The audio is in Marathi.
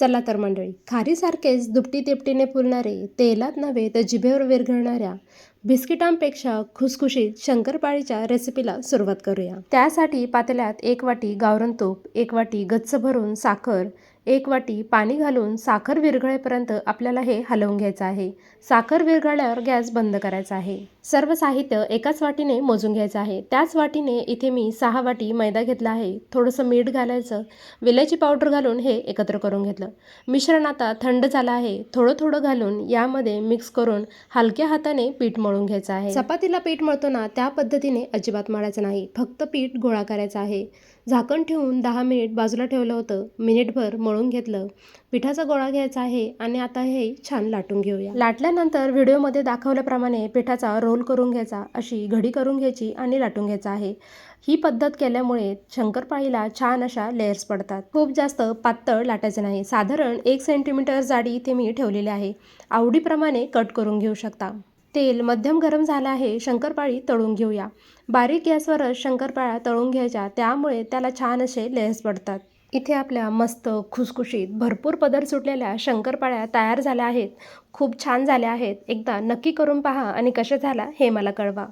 चला तर मंडळी खारीसारखेच दुपटी तिपटीने फुलणारे तेलात नव्हे तर जिभेवर विरघळणाऱ्या बिस्किटांपेक्षा खुसखुशीत शंकरपाळीच्या रेसिपीला सुरुवात करूया. त्यासाठी पातेल्यात एक वाटी गावरण तूप एक वाटी गच्च भरून साखर एक वाटी पाणी घालून साखर विरघळेपर्यंत आपल्याला हे हलवून घ्यायचं आहे. साखर विरघळल्यावर गॅस बंद करायचा आहे. सर्व साहित्य एकाच वाटीने मोजून घ्यायचं आहे. त्याच वाटीने इथे मी सहा वाटी मैदा घेतला आहे. थोडंसं मीठ घालायचं. विलायची पावडर घालून हे एकत्र करून घेतलं. मिश्रण आता थंड झालं आहे. थोडं थोडं घालून यामध्ये मिक्स करून हलक्या हाताने पीठ मळून घ्यायचं आहे. चपातीला पीठ मळतो ना त्या पद्धतीने अजिबात मळायचं नाही. फक्त पीठ गोळा करायचा आहे. झाकण ठेवून दहा मिनिट बाजूला ठेवलं होतं. मिनिटभर मळून घेतलं. पिठाचा गोळा घ्यायचा आहे आणि आता हे छान लाटून घेऊया. लाटल्यानंतर व्हिडिओमध्ये दाखवल्याप्रमाणे पिठाचा रोल करून घ्यायचा अशी घडी करून घ्यायची आणि लाटून घ्यायचा आहे. ही पद्धत केल्यामुळे शंकरपाळीला छान अशा लेअर्स पडतात. खूप जास्त पातळ लाटायचं नाही. साधारण एक सेंटीमीटर जाडी इथे मी ठेवलेली आहे. आवडीप्रमाणे कट करून घेऊ शकता. तेल मध्यम गरम झालं आहे शंकरपाळी तळून घेऊया. बारीक गॅसवरच शंकरपाळ्या तळून घ्यायच्या त्यामुळे त्याला छान असे लेयर्स पडतात. इथे आपल्या मस्त खुसखुशीत भरपूर पदर सुटलेल्या शंकरपाळ्या तयार झाल्या आहेत. खूप छान झाल्या आहेत. एकदा नक्की करून पहा आणि कशा झाला हे मला कळवा.